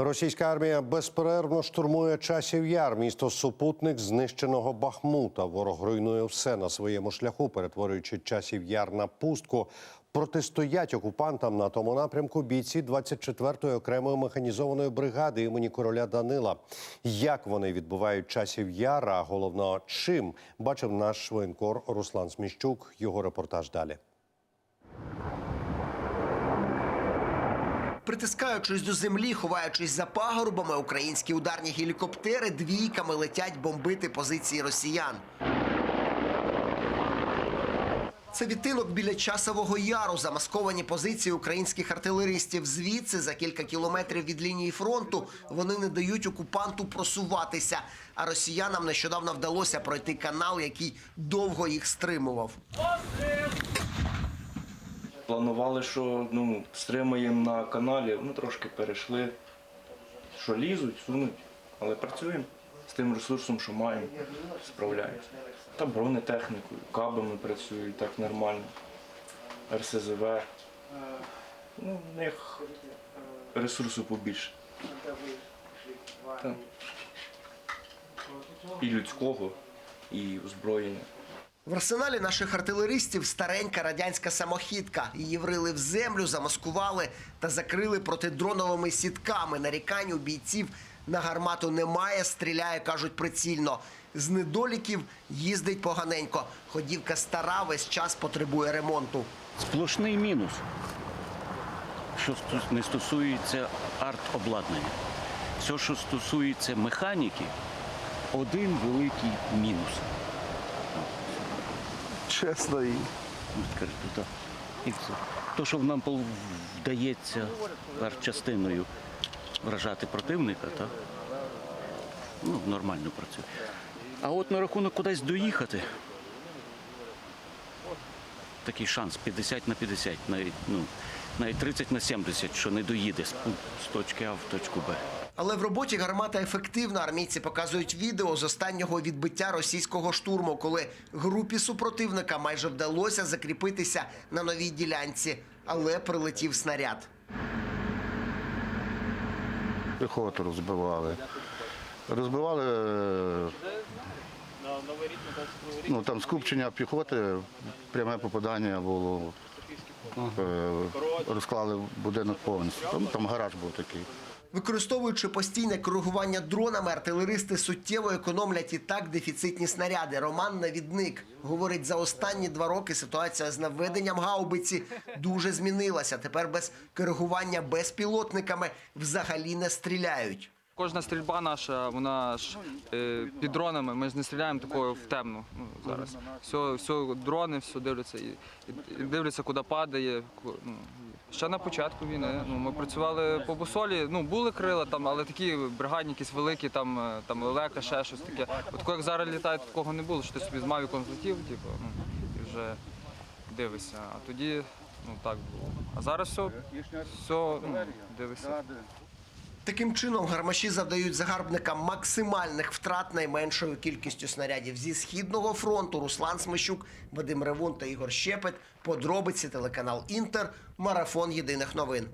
Російська армія безперервно штурмує часів яр, місто супутник знищеного Бахмута. Ворог руйнує все на своєму шляху, перетворюючи часів яр на пустку. Протистоять окупантам на тому напрямку бійці 24-ї окремої механізованої бригади імені короля Данила. Як вони відбувають часів яр, а головно чим бачив наш воєнкор Руслан Сміщук. Його репортаж далі. Притискаючись до землі, ховаючись за пагорбами, українські ударні гелікоптери двійками летять бомбити позиції росіян. Це відтинок біля часового яру, замасковані позиції українських артилеристів. Звідси, за кілька кілометрів від лінії фронту, вони не дають окупанту просуватися. А росіянам нещодавно вдалося пройти канал, який довго їх стримував. Планували, що ну, стримаємо на каналі, ну трошки перейшли. Що лізуть, сунуть, але працюємо з тим ресурсом, що маємо, справляємося. Та бронетехнікою, кабами працюють так нормально, РСЗВ. Ну, в них ресурсу побільше. Та. І людського, і озброєння. В арсеналі наших артилеристів старенька радянська самохідка. Її врили в землю, замаскували та закрили протидроновими сітками. Нарікань у бійців на гармату немає, стріляє, кажуть, прицільно. З недоліків їздить поганенько. Ходівка стара, весь час потребує ремонту. Сплошний мінус, що не стосується арт-обладнання. Все, що стосується механіки, один великий мінус. Чесно і Відкрито. І все. То, що нам вдається частиною вражати противника, так? Ну, нормально працює. А от на рахунок кудись доїхати. Такий шанс 50 на 50, навіть, ну, навіть 30 на 70, що не доїде з, з точки А в точку Б. Але в роботі гармата ефективна. Армійці показують відео з останнього відбиття російського штурму, коли групі супротивника майже вдалося закріпитися на новій ділянці, але прилетів снаряд. піхоту розбивали. Розбивали е, ну, там скупчення піхоти, пряме попадання було. Е, Розклали будинок повністю. Там, там гараж був такий. Використовуючи постійне коригування дронами, артилеристи суттєво економлять і так дефіцитні снаряди. Роман Навідник говорить, за останні два роки ситуація з наведенням гаубиці дуже змінилася. Тепер без коригування безпілотниками взагалі не стріляють. Кожна стрільба наша, вона ж е, під дронами. Ми ж не стріляємо такою в темну. Ну, зараз все, все дрони, все дивляться і, і дивляться, куди падає. Ну, ще на початку війни. Ну, ми працювали по бусолі. Ну були крила там, але такі бригадні, якісь великі, там, е, там лелека, ще щось таке. От як зараз літає, такого не було, що ти собі з мавіком злетів, типу, ну, і вже дивишся. А тоді ну так було. А зараз все, все ну, дивишся. Таким чином гармаші завдають загарбникам максимальних втрат найменшою кількістю снарядів зі східного фронту. Руслан Смещук, Вадим Ревун та Ігор Щепет. Подробиці телеканал Інтер. Марафон єдиних новин.